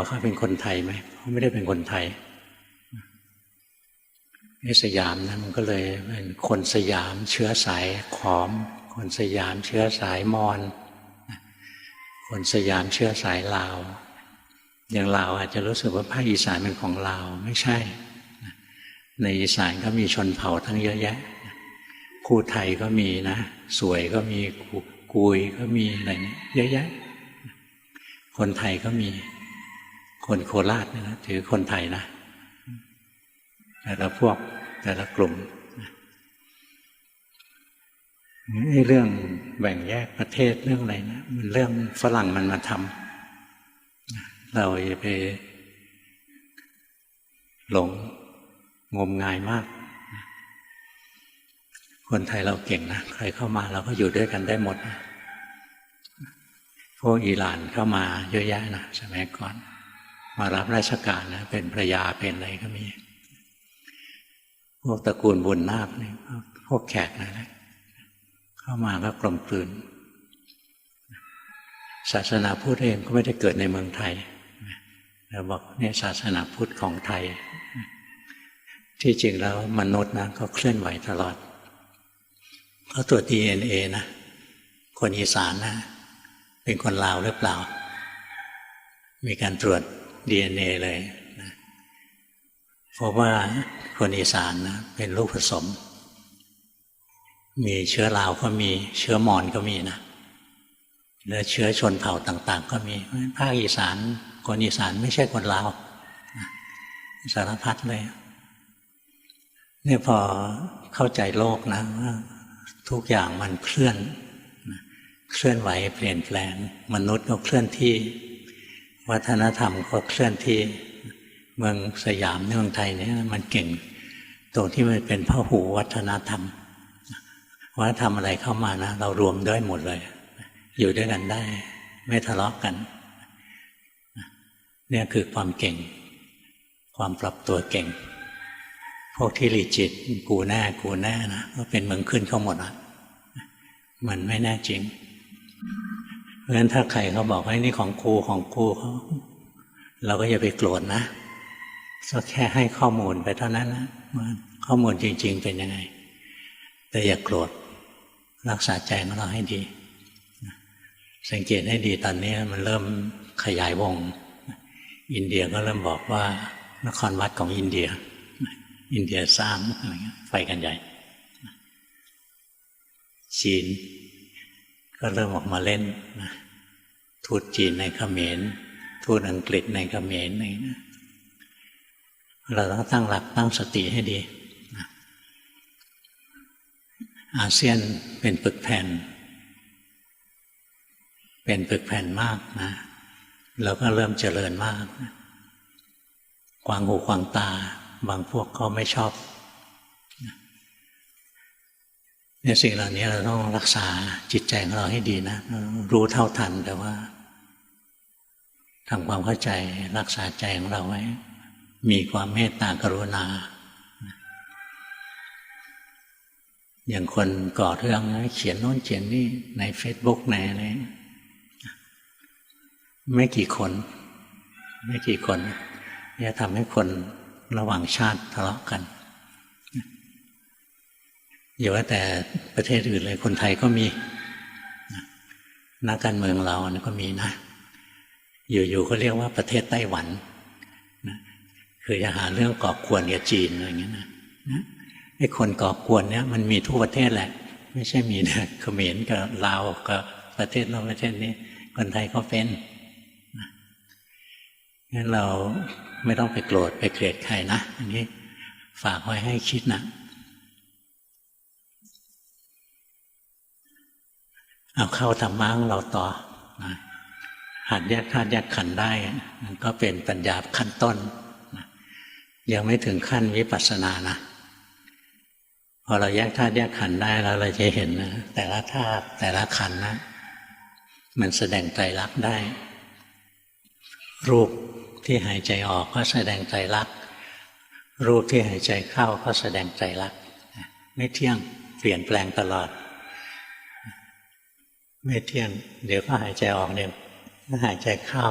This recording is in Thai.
ว่าเขาเป็นคนไทยไหมเขาไม่ได้เป็นคนไทยในสยามนะมันก็เลยเป็นคนสยามเชื้อสายขอม คนสยามเชื้อสายมอญคนสยามเชื้อสายลาว อย่างลาวอาจจะรู้สึกว่าภาคอีสานเป็นของลาวไม่ใช่ ในอีสานก็มีชนเผ่าทั้งเยอะแยะคู่ไทยก็มีนะ สวยก็มีกุยก็มีอะไรนี่ยเยอะแยะ คนไทยก็มี คนโคราชเนี่ยนะถือคนไทยนะแต่ละพวกแต่ละกลุ่มเรื่องแบ่งแยกประเทศเรื่องอะไรนะมันเรื่องฝรั่งมันมาทำเราอย่าไปหลงงมงายมาก คนไทยเราเก่งนะใครเข้ามาเราก็อยู่ด้วยกันได้หมดนะพวกอิหร่านเข้ามาเยอะแยะนะสมัยก่อน มารับราชการนะเป็นพระยาเป็นอะไรก็มี พวกตระกูลบุญนาคนี่พวกแขกนะเข้ามาก็กลมกลืน ศาสนาพุทธเองก็ไม่ได้เกิดในเมืองไทยเราบอกเนี่ยศาสนาพุทธของไทย ที่จริงแล้วมนุษย์นะก็เคลื่อนไหวตลอดเขาตรวจดีเอ็นเอนะ คนอีสานนะ เป็นคนลาวหรือเปล่า มีการตรวจ DNA เลยนะเพราะว่าคนอีสานนะเป็นลูกผสม มีเชื้อลาวก็มีเชื้อมอญก็มีนะและเชื้อชนเผ่าต่าง ๆ ก็มีภาคอีสานคนอีสานไม่ใช่คนลาวสารพัดเลยเนี่ยพอเข้าใจโลกนะว่าทุกอย่างมันเคลื่อน เคลื่อนไหวเปลี่ยนแปลง มนุษย์ก็เคลื่อนที่ วัฒนธรรมก็เคลื่อนที่เมืองสยามเมืองไทยเนี่ยมันเก่ง ตรงที่มันเป็นพหูวัฒนธรรม วัฒนธรรมอะไรเข้ามานะเรารวมด้วยหมดเลย อยู่ด้วยกันได้ ไม่ทะเลาะกกันเนี่ยคือความเก่ง ความปรับตัวเก่ง พวกที่รีจิตกูแน่กูแน่นะก็เป็นเมืองขึ้นเข้าหมดอะมันไม่แน่จริง ราะฉะนั้นถ้าใครเขาบอกว่านี่ของกูของกูเขาเราก็อย่าไปโกรธนะก็แค่ให้ข้อมูลไปเท่านั้นนะว่าข้อมูลจริง ๆ เป็นยังไง แต่อย่าโกรธรักษาใจของเราให้ดี สังเกตให้ดีตอนนี้มันเริ่มขยายวง อินเดียก็เริ่มบอกว่านครวัดของอินเดีย อินเดียสร้างอะไรเงี้ยไฟกันใหญ่ จีน ก็เริ่มออกมาเล่นนะทูตจีนในเขมรทูตอังกฤษในเขมรอะไรนะเราต้องตั้งหลักตั้งสติให้ดีนะอาเซียนเป็นปึกแผ่น เป็นปึกแผ่นมากนะเราก็เริ่มเจริญมากนะกวางหูกวางตา บางพวกก็ไม่ชอบ เนี่ยสิ่งเหล่านี้เราต้องรักษาจิตใจของเราให้ดีนะ รู้เท่าทันแต่ว่าทำความเข้าใจรักษาใจของเราไว้ มีความเมตตากรุณา อย่างคนก่อเรื่องเขียนโน้นเขียนนี่ในเฟซบุ๊กในอะไรไม่กี่คน ไม่กี่คนจะทำให้คนระหว่างชาติทะเลาะกัน อย่าว่าแต่ประเทศอื่นเลยคนไทยก็มีนักการเมืองเรานะก็มีนะ อยู่ๆก็เรียกว่าประเทศไต้หวันนะคือจะหาเรื่องก่อกวนกับจีนอะไรอย่างเงี้ยนะไอ้คนก่อกวนเนี้ยมันมีทุกประเทศแหละ ไม่ใช่มีนะเขมรกับลาวกับประเทศเราประเทศนี้ คนไทยก็เป็นงั้นเราไม่ต้องไปโกรธไปเกลียดใครนะอันนี้ฝากไว้ให้คิดนะ เอาเข้าธรรมะของเราต่อนะหัดแยกธาตุแยกขันได้มันก็เป็นปัญญาขั้นต้นนะยังไม่ถึงขั้นวิปัสสนานะพอเราแยกธาตุแยกขันได้แล้วเราจะเห็นนะแต่ละธาตุแต่ละขันนะมันแสดงใจรักได้ รูปที่หายใจออกก็แสดงใจรักรูปที่หายใจเข้าก็แสดงใจรักไม่เที่ยงเปลี่ยนแปลงตลอด ไม่เที่ยง เดี๋ยวก็หายใจออกเดี๋ยวก็หายใจเข้า